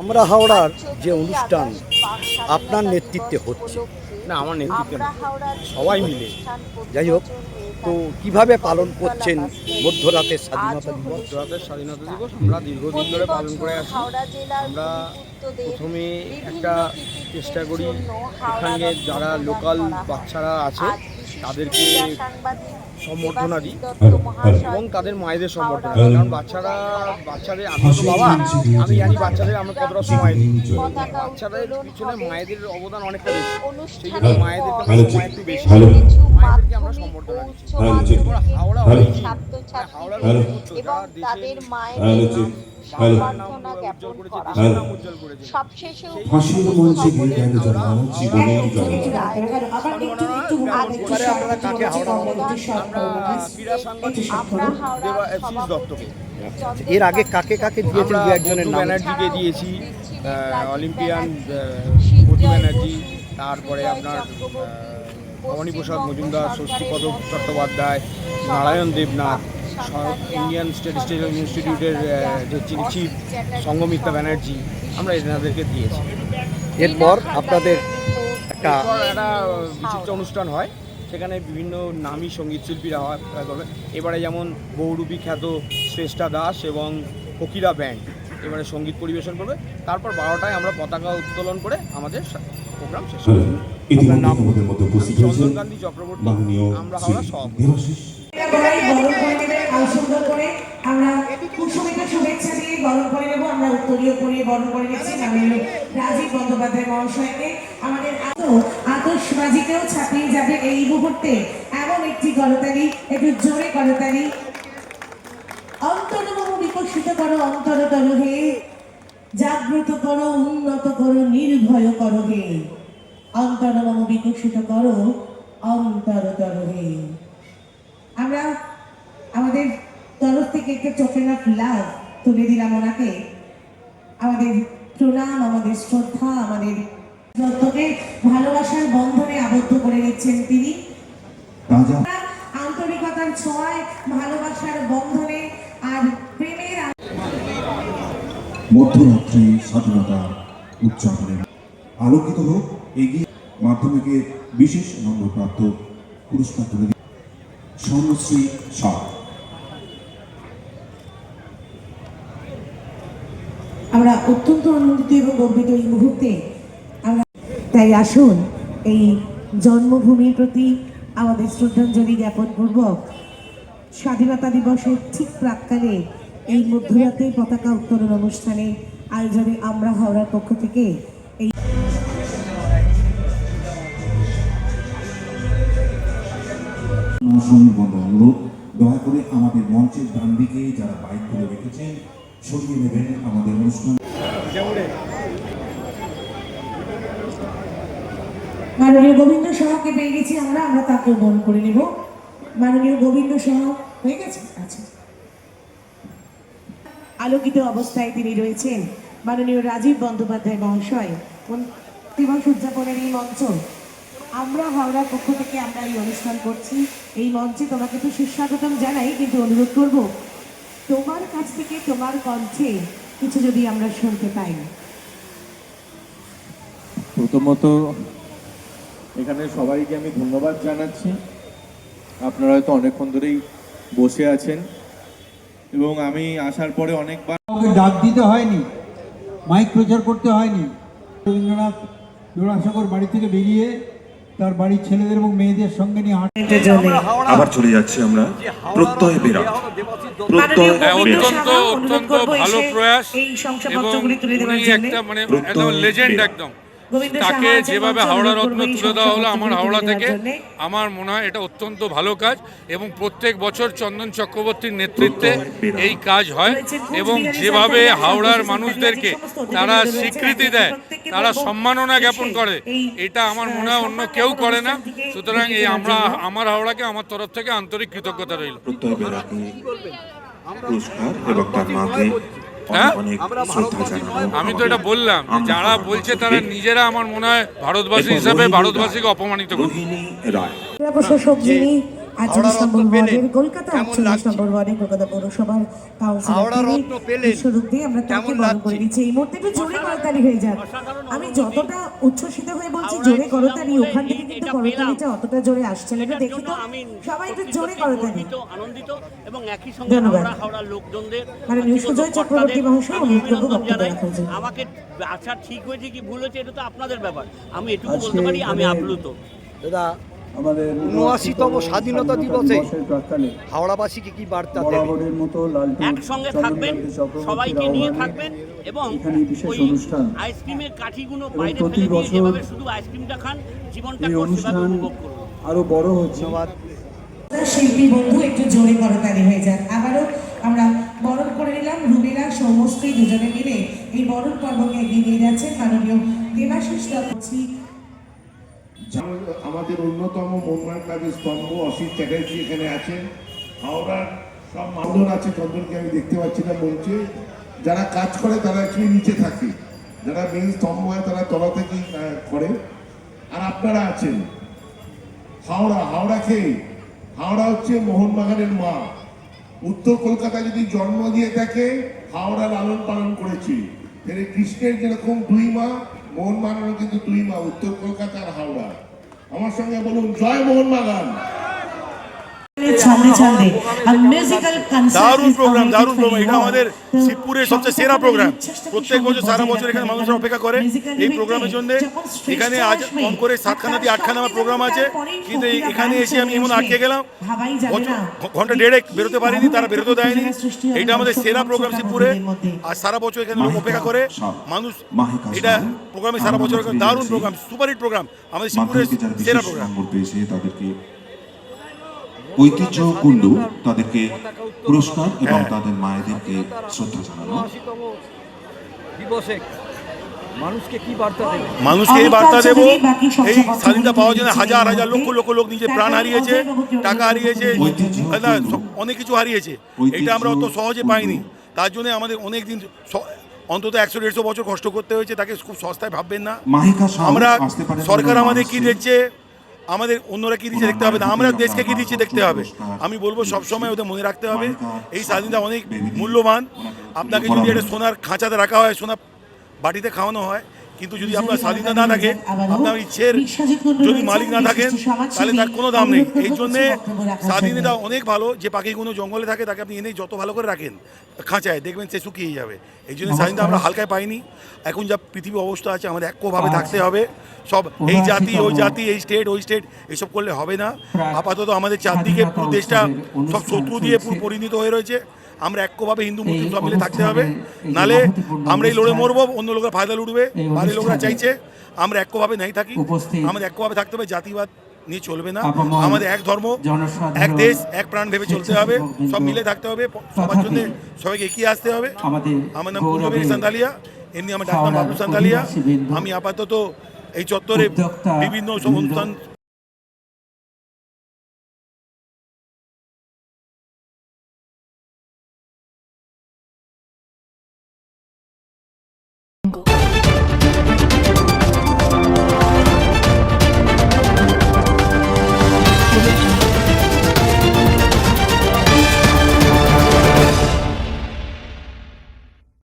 আমরা হাওড়ার যে অনুষ্ঠান আপনার নেতৃত্বে হচ্ছে। না আমার নেতৃত্বে না। সবাই মিলে। যাই হোক তো কীভাবে পালন করছেন মধ্যরাতের স্বাধীনতা দিবস? গুজরাটের স্বাধীনতা দিবস আমরা দীর্ঘদিন ধরে পালন করে আসছি। আমরা প্রথমে একটা চেষ্টা করি এখানে যারা লোকাল বাচ্চারা আছে তাদেরকে সম্বর্ধনা দিই এবং তাদের মায়েদের সম্বর্ধনা দিই কারণ বাচ্চারা বাচ্চাদের আমি তো বাবা আমি জানি বাচ্চাদের আমরা কতটা সময় দিই বাচ্চাদের পিছনে মায়েদের অবদান অনেকটা বেশি। সেই জন্য মায়েদের সময় একটু বেশি। ফাঁসির মঞ্চে গিয়ে জন্মানো জীবনের এর আগে কাকে কাকে দিয়েছেন দু একজনের নাম? ব্যানার্জিকে দিয়েছি? আহ, অলিম্পিয়ান ব্যানার্জি তারপরে আপনার আহ, ভবানী প্রসাদ মজুমদার ষষ্ঠীপদ চট্টোপাধ্যায় নারায়ণ দেবনাথ ইন্ডিয়ান স্ট্যাটিস্টিক্যাল ইনস্টিটিউটের যে যিনি চিফ সঙ্গমিত্রা ব্যানার্জি আমরা এনাদেরকে দিয়েছি। এরপর আপনাদের একটা একটা বিচিত্র অনুষ্ঠান হয় সেখানে বিভিন্ন নামী সংগীত শিল্পীরা হয় এবারে যেমন বহুরূপী খ্যাত শ্রেষ্ঠা দাস এবং ফকিরা ব্যান্ড এবারে সংগীত পরিবেশন করবে। তারপর বারোটায় আমরা পতাকা উত্তোলন করে আমাদের প্রোগ্রাম শেষ করব ইতিমধ্যে আমাদের মধ্যে উপস্থিত হয়েছেন মাননীয় শ্রী দেবাশিস। আমরা কুসুমিত শুভেচ্ছা দিয়ে বরণ করে নেব। আমরা উত্তরীয় পরিয়ে বরণ করে নিচ্ছি মাননীয় রাজীব বন্দ্যোপাধ্যায় মহাশয়কে। আমাদের আতসবাজিকেও ছাপিয়ে যাবে এই মুহূর্তে এমন একটি করতালি একটু জোরে করতালি। বিকশিত করো অন্তরতর হে। জাগ্রত করো উন্নত করো নির্ভয় করো হে। অন্তরমহ বিকশিত করো অন্তরতর আমরা আমাদের তরফ থেকে একটা টোকেন অফ লাভ তুলে দিলাম ওনাকে। আমাদের প্রণাম আমাদের শ্রদ্ধা আমাদের দত্তকে ভালোবাসার বন্ধনে আবদ্ধ করে নিচ্ছেন তিনি। আন্তরিকতার ছোঁয়ায় ভালোবাসার বন্ধনে আর প্রেমের মধ্যরাত্রি স্বাধীনতা উদযাপনের আলোকিত হোক এগিয়ে মাধ্যমিকে বিশেষ নম্বরপ্রাপ্ত পুরস্কার তুলে স্বর্ণশ্রী সাহ। আমরা অত্যন্ত আনন্দিত এবং গর্বিত এই মুহূর্তে আমরা তাই আসুন, এই জন্মভূমির প্রতি আমাদের শ্রদ্ধাঞ্জলি জ্ঞাপন পূর্বক স্বাধীনতা দিবসের ঠিক প্রাক্কালে এই মধ্যরাতে পতাকা উত্তোলন অনুষ্ঠানে আয়োজনে আমরা হাওড়ার পক্ষ থেকে এই বন্ধ অনুরোধ দয়া করে আমাদের মঞ্চের ডান দিকে যারা বাইক করে রেখেছেন, সরিয়ে নেবেন আমাদের অনুষ্ঠান। মাননীয় গোবিন্দ সহকে পেয়ে গেছি আমরা আমরা তাকেও বরণ করে নেব। মাননীয় গোবিন্দ সহ, হয়ে গেছে? আচ্ছা। আলোকিত অবস্থায় তিনি রয়েছেন। মাননীয় রাজীব বন্দ্যোপাধ্যায় মহাশয় দিবস উদযাপনের এই মঞ্চ আমরা হাওড়ার পক্ষ থেকে আমরা এই অনুষ্ঠান করছি। এই মঞ্চে তোমাকে তো সুস্বাগতম জানাই কিন্তু অনুরোধ করব তোমার কাছ থেকে তোমার কণ্ঠে কিছু যদি আমরা শুনতে পাই। প্রথমত এখানে সবাইকে আমি ধন্যবাদ জানাচ্ছি। আপনারা হয়তো অনেকক্ষণ ধরেই বসে আছেন। এবং আমি আসার পরে অনেকবার ডাক দিতে হয়নি মাইক প্রচার করতে হয়নি। রবীন্দ্রনাথ জোড়াসাগর বাড়ি থেকে বেরিয়ে তার বাড়ির ছেলেদের এবং মেয়েদের সঙ্গে নিয়ে হাঁটতে চলে। আবার চলে যাচ্ছি আমরা। প্রত্যয় বেরা প্রত্যয় অত্যন্ত অত্যন্ত ভালো প্রয়াস এই শংসাপত্রগুলি তুলে দেওয়ার জন্য। একটা মানে একদম লেজেন্ড একদম। তাকে যেভাবে হাওড়া রত্ন তুলে দেওয়া হলো আমার হাওড়া থেকে আমার মনে হয় এটা অত্যন্ত ভালো কাজ এবং প্রত্যেক বছর চন্দন চক্রবর্তীর নেতৃত্বে এই কাজ হয় এবং যেভাবে হাওড়ার মানুষদেরকে তারা স্বীকৃতি দেয় তারা সম্মাননা জ্ঞাপন করে। এটা আমার মনে হয় অন্য কেউ করে না। সুতরাং এই আমরা আমার হাওড়াকে আমার তরফ থেকে আন্তরিক কৃতজ্ঞতা রইল। পুরস্কার এবং তার মাকে হ্যাঁ? আমি তো এটা বললাম যারা বলছে তারা নিজেরা আমার মনে হয় ভারতবাসী হিসাবে ভারতবাসীকে অপমানিত করছে আটচল্লিশ নম্বর ওয়ার্ডের কলকাতা আটচল্লিশ নম্বর ওয়ার্ডের কলকাতা পৌরসভার কাউন্সিলর তিনি রত্ন দিয়ে আমরা তাকে কেমন করে দিচ্ছি। এই মুহূর্তে একটু জোরে করতালি হয়ে যাক। আমি যতটা উচ্ছ্বসিত হয়ে বলছি জোরে করতালি ওখান থেকে কিন্তু করতালিটা অতটা জোরে আসছে না। দেখি তো সবাই একটু জোরে করতালি। আনন্দিত এবং একই সঙ্গে। হাওড়া হাওড়ার লোকজনদের মানে সুজয় চক্রবর্তী মহাশয় অনুরোধ করব বক্তব্য জানাই। আমাকে আচ্ছা ঠিক হয়েছে কি ভুল হয়েছে এটা তো আপনাদের ব্যাপার। আমি এটুকু বলতে পারি আমি আপ্লুত। দাদা আমাদের উনআশিতম স্বাধীনতা দিবসে হাওড়াবাসীকে কি বার্তা দেবে বরাবরের মতো একসঙ্গে থাকবেন সবাইকে নিয়ে থাকবেন এবং এখানে বিশেষ ওই অনুষ্ঠান। আইসক্রিমের কাঠিগুলো বাইরে ফেলে দিয়ে যেভাবে শুধু আইসক্রিমটা খান জীবনটা সেভাবে অনুষ্ঠান উপভোগ করুন। আরও বড় হচ্ছে। শিল্পী বন্ধু একটু জোরে করতালি হয়ে যাক। আবারও আমরা বরণ করে নিলাম রুবিরা সমস্ত দুজনে মিলে এই বরণ পর্বকে এগিয়ে নিয়ে যাচ্ছেন মাননীয় দেবাশিস আমাদের অন্যতম মনমান কাজের স্তম্ভ অসিত চ্যাটার্জি এখানে আছেন। হাওড়ার সব মাউন্টন আছে চন্দনকে আমি দেখতে পাচ্ছি না মঞ্চে যারা কাজ করে তারা অ্যাকচুয়ালি নিচে থাকে। যারা মেন স্তম্ভ হয় তারা তলা থেকেই করে। আর আপনারা আছেন। হাওড়া হাওড়া খেয়ে হাওড়া হচ্ছে মোহনবাগানের মা। উত্তর কলকাতা যদি জন্ম দিয়ে থাকে, হাওড়া লালন পালন করেছে। এর কৃষ্ণের যেরকম দুই মা মোহনবাগানও কিন্তু দুই মা উত্তর কলকাতা আর হাওড়া আমার সঙ্গে বলুন জয় মোহনবাগান। ছান্দে ছান্দে। মিউজিক্যাল দারুণ প্রোগ্রাম দারুণ প্রোগ্রাম এটা আমাদের শিবপুরের সবচেয়ে সেরা প্রোগ্রাম প্রত্যেক বছর সারা বছর এখানে মানুষরা অপেক্ষা করে এই প্রোগ্রামের জন্য। এখানে আজ কম করে সাতখানা দিয়ে আটখানা আমার প্রোগ্রাম আছে। কিন্তু এখানে এসে আমি এমন আটকে গেলাম। ঘণ্টা দেড়েক বেরোতে পারিনি তারা বেরোতে দেয়নি এটা আমাদের সেরা প্রোগ্রাম শিবপুরে। আর সারা বছর এখানে লোক অপেক্ষা করে মানুষ এটা প্রোগ্রামে সারা বছর দারুণ প্রোগ্রাম সুপার হিট প্রোগ্রাম আমাদের শিবপুরের সেরা প্রোগ্রাম তাদেরকে ঐতিহ্য কুণ্ডু তাদেরকে পুরস্কার এবং। তাদের মায়েদেরকে শ্রদ্ধা জানানো দিবসে মানুষকে কি বার্তা দেবে মানুষকে এই বার্তা দেব এই স্বাধীনতা পাওয়ার জন্য হাজার হাজার লক্ষ লক্ষ লোক নিজের প্রাণ হারিয়েছে টাকা হারিয়েছে অনেক কিছু হারিয়েছে এটা আমরা অত সহজে পাইনি তার জন্য আমাদের অনেক দিন অন্তত একশো দেড়শো বছর কষ্ট করতে হয়েছে তাকে খুব সস্তায় ভাববেন না আমরা সরকার আমাদের কি আসছে। আমাদের অন্যরা কি দিচ্ছে দেখতে হবে না, আমরা দেশকে কি দিচ্ছি দেখতে হবে। আমি বলব সবসময় ওদের মনে রাখতে হবে, এই স্বাধীনতা অনেক মূল্যবান। আপনাকে যদি একটা সোনার খাঁচাতে রাখা হয় সোনা বাটিতে খাওয়ানো হয় কিন্তু যদি আপনার স্বাধীনতা না থাকে আপনার ইচ্ছের যদি মালিক না থাকেন তাহলে তার কোনো দাম নেই। এই জন্যে স্বাধীনতা অনেক ভালো যে পাখিগুলো জঙ্গলে থাকে তাকে আপনি এনে যত ভালো করে রাখেন খাঁচায় দেখবেন সে শুকিয়ে যাবে। এই জন্য স্বাধীনতা আমরা হালকায় পাইনি। এখন যা পৃথিবী অবস্থা আছে আমাদের একভাবে থাকতে হবে। সব এই জাতি ওই জাতি এই স্টেট ওই স্টেট এসব করলে হবে না। আপাতত আমাদের চারদিকে পুরো দেশটা সব শত্রু দিয়ে পুরো পরিণত হয়ে রয়েছে। আমরা একভাবে হিন্দু মুসলিম সব মিলে থাকতে হবে। নালে আমরা এই লড়ে মরবো অন্য লোকেরা ফায়দা লুটবে বাড়ির লোকরা চাইছে আমরা একভাবে নাই থাকি আমাদের একভাবে থাকতে হবে জাতিবাদ নিয়ে চলবে না। আমাদের এক ধর্ম এক দেশ এক প্রাণ ভেবে চলতে হবে সব মিলে থাকতে হবে সবার জন্য সবাইকে এগিয়ে আসতে হবে। আমার নাম পূর্ণবীর সান্তালিয়া এমনি আমার ডাক নাম বাবু সান্তালিয়া আমি আপাতত এই চত্বরে বিভিন্ন অনুষ্ঠান